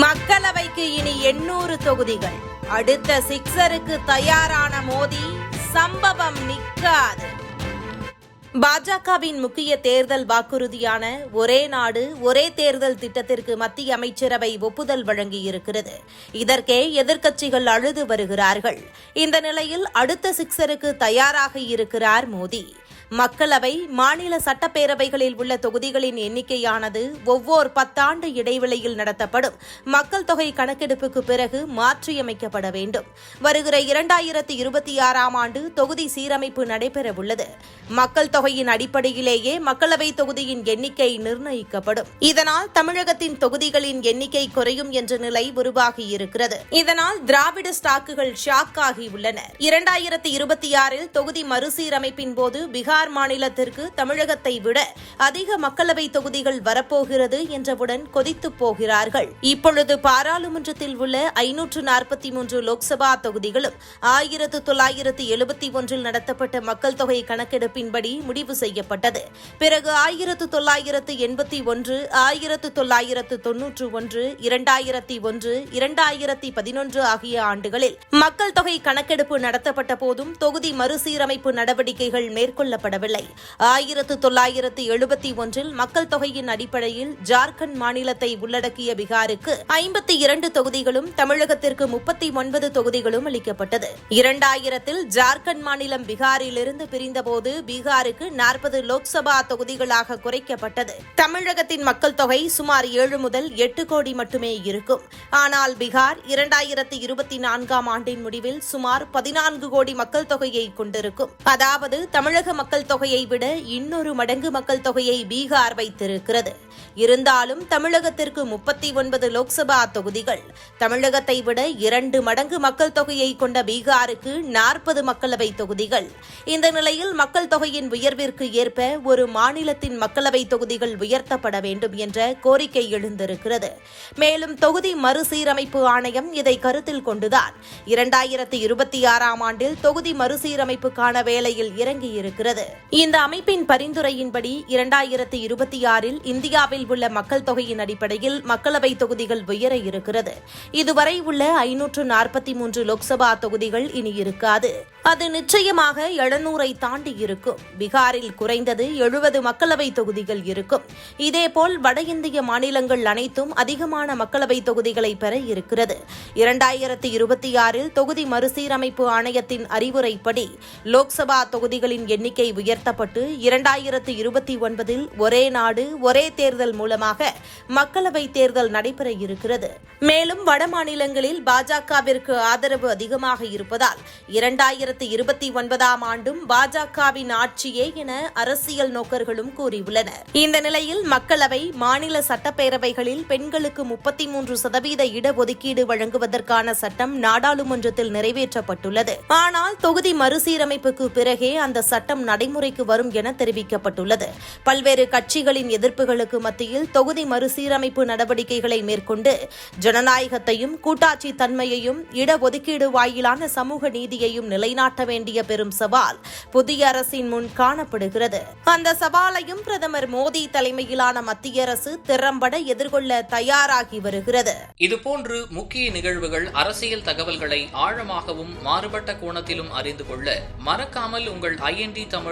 மக்களவைக்கு இனி எண்ணூறு தொகுதிகள். அடுத்த சிக்ஸருக்கு தயாரான மோடி சம்பவம் நிற்காது பாஜகவின் முக்கிய தேர்தல் வாக்குறுதியான ஒரே நாடு ஒரே தேர்தல் திட்டத்திற்கு மத்திய அமைச்சரவை ஒப்புதல் வழங்கியிருக்கிறது. இதற்கே எதிர்க்கட்சிகள் அழுது வருகிறார்கள். இந்த நிலையில் அடுத்த சிக்ஸருக்கு தயாராக இருக்கிறார் மோடி. மக்களவை மாநில சட்டப்பேரவைகளில் உள்ள தொகுதிகளின் எண்ணிக்கையானது ஒவ்வொரு பத்தாண்டு இடைவெளியில் நடத்தப்படும். மக்கள் தொகை கணக்கெடுப்புக்கு பிறகு மாற்றியமைக்கப்பட வேண்டும். வருகிற இரண்டாயிரத்தி இருபத்தி ஆறாம் ஆண்டு தொகுதி சீரமைப்பு நடைபெறவுள்ளது. மக்கள் தொகையின் அடிப்படையிலேயே மக்களவை தொகுதியின் எண்ணிக்கை நிர்ணயிக்கப்படும். இதனால் தமிழகத்தின் தொகுதிகளின் எண்ணிக்கை குறையும் என்ற நிலை உருவாகியிருக்கிறது. இதனால் திராவிட ஸ்டாக்குகள் ஷாக் ஆகியுள்ளன இரண்டாயிரத்தி இருபத்தி ஆறில் தொகுதி மறுசீரமைப்பின் போது பீகார் பீகார் மாநிலத்திற்கு தமிழகத்தை விட அதிக மக்களவை தொகுதிகள் வரப்போகிறது என்றவுடன் கொதித்துப் போகிறார்கள். இப்பொழுது பாராளுமன்றத்தில் உள்ள ஐநூற்று நாற்பத்தி மூன்று லோக்சபா தொகுதிகளும் ஆயிரத்து தொள்ளாயிரத்து எழுபத்தி ஒன்றில் நடத்தப்பட்ட மக்கள் தொகை கணக்கெடுப்பின்படி முடிவு செய்யப்பட்டது. பிறகு ஆயிரத்து தொள்ளாயிரத்து எண்பத்தி ஒன்று ஆயிரத்து தொள்ளாயிரத்து தொன்னூற்று ஒன்று இரண்டாயிரத்தி ஒன்று இரண்டாயிரத்தி பதினொன்று ஆகிய ஆண்டுகளில் மக்கள் தொகை கணக்கெடுப்பு நடத்தப்பட்ட போதும் தொகுதி மறுசீரமைப்பு நடவடிக்கைகள் மேற்கொள்ளப்படவில்லை ஆயிரத்து தொள்ளாயிரத்து எழுபத்தி ஒன்றில் மக்கள் தொகையின் அடிப்படையில் ஜார்க்கண்ட் மாநிலத்தை உள்ளடக்கிய பீகாருக்கு ஐம்பத்தி இரண்டு தொகுதிகளும் தமிழகத்திற்கு முப்பத்தி ஒன்பது தொகுதிகளும் அளிக்கப்பட்டது. இரண்டாயிரத்தில் ஜார்க்கண்ட் மாநிலம் பீகாரிலிருந்து பிரிந்தபோது பீகாருக்கு நாற்பது லோக்சபா தொகுதிகளாக குறைக்கப்பட்டது. தமிழகத்தின் மக்கள் தொகை சுமார் ஏழு முதல் எட்டு கோடி மட்டுமே இருக்கும். ஆனால் பீகார் இரண்டாயிரத்து இருபத்தி நான்காம் ஆண்டின் முடிவில் சுமார் பதினான்கு கோடி மக்கள் தொகையை கொண்டிருக்கும். அதாவது தமிழக மக்கள் மக்கள் தொகையை விட இன்னொரு மடங்கு மக்கள் தொகையை பீகார் வைத்திருக்கிறது. இருந்தாலும் தமிழகத்திற்கு முப்பத்தி ஒன்பது லோக்சபா தொகுதிகள் தமிழகத்தை விட இரண்டு மடங்கு மக்கள் தொகையை கொண்ட பீகாருக்கு நாற்பது மக்களவை தொகுதிகள். இந்த நிலையில் மக்கள் தொகையின் உயர்விற்கு ஏற்ப ஒரு மாநிலத்தின் மக்களவை தொகுதிகள் உயர்த்தப்பட வேண்டும் என்ற கோரிக்கை எழுந்திருக்கிறது. மேலும் தொகுதி மறுசீரமைப்பு ஆணையம் இதை கருத்தில் கொண்டுதான். இரண்டாயிரத்தி இருபத்தி ஆறாம் ஆண்டில் தொகுதி மறுசீரமைப்புக்கான வேலையில் இறங்கியிருக்கிறது. இந்த அமைப்பின் பரிந்துரையின்படி இரண்டாயிரத்தி இருபத்தி ஆறில் இந்தியாவில் உள்ள மக்கள் தொகையின் அடிப்படையில் மக்களவை தொகுதிகள் உயர இருக்கிறது. இதுவரை உள்ள ஐநூற்று நாற்பத்தி மூன்று லோக்சபா தொகுதிகள் இனி இருக்காது. அது நிச்சயமாக எழுநூறை தாண்டி இருக்கும். பீகாரில் குறைந்தது எழுபது மக்களவை தொகுதிகள் இருக்கும். இதேபோல் வட இந்திய மாநிலங்கள் அனைத்தும் அதிகமான மக்களவை தொகுதிகளை பெற இருக்கிறது. இரண்டாயிரத்தி இருபத்தி ஆறில் தொகுதி மறுசீரமைப்பு ஆணையத்தின் அறிவுரைப்படி லோக்சபா தொகுதிகளின் எண்ணிக்கை உயர்த்தப்பட்டு இரண்டாயிரத்து இருபத்தி ஒன்பதில் ஒரே நாடு ஒரே தேர்தல் மூலமாக மக்களவை தேர்தல் நடைபெற இருக்கிறது. மேலும் வட மாநிலங்களில் பாஜகவிற்கு ஆதரவு அதிகமாக இருப்பதால் இரண்டாயிரத்து இருபத்தி ஒன்பதாம் ஆண்டும் பாஜகவின் ஆட்சியே என அரசியல் நோக்கர்களும் கூறியுள்ளனர். இந்த நிலையில் மக்களவை மாநில சட்டப்பேரவைகளில் பெண்களுக்கு முப்பத்தி மூன்று சதவீத இடஒதுக்கீடு வழங்குவதற்கான சட்டம் நாடாளுமன்றத்தில் நிறைவேற்றப்பட்டுள்ளது. ஆனால் தொகுதி மறுசீரமைப்புக்கு பிறகே அந்த சட்டம் நடை நடைமுறைக்கு வரும் என தெரிவிக்கப்பட்டுள்ளது. பல்வேறு கட்சிகளின் எதிர்ப்புகளுக்கு மத்தியில் தொகுதி மறுசீரமைப்பு நடவடிக்கைகளை மேற்கொண்டு ஜனநாயகத்தையும் கூட்டாட்சி தன்மையையும் இடஒதுக்கீடு வாயிலான சமூக நீதியையும் நிலைநாட்ட வேண்டிய பெரும் சவால் புதிய அரசின் முன் காணப்படுகிறது. அந்த சவாலையும் பிரதமர் மோடி தலைமையிலான மத்திய அரசு திறம்பட எதிர்கொள்ள தயாராகி வருகிறது. இதுபோன்று முக்கிய நிகழ்வுகள் அரசியல் தகவல்களை ஆழமாகவும் மாறுபட்ட கோணத்திலும் அறிந்து கொள்ள மறக்காமல் உங்கள் INT Tamil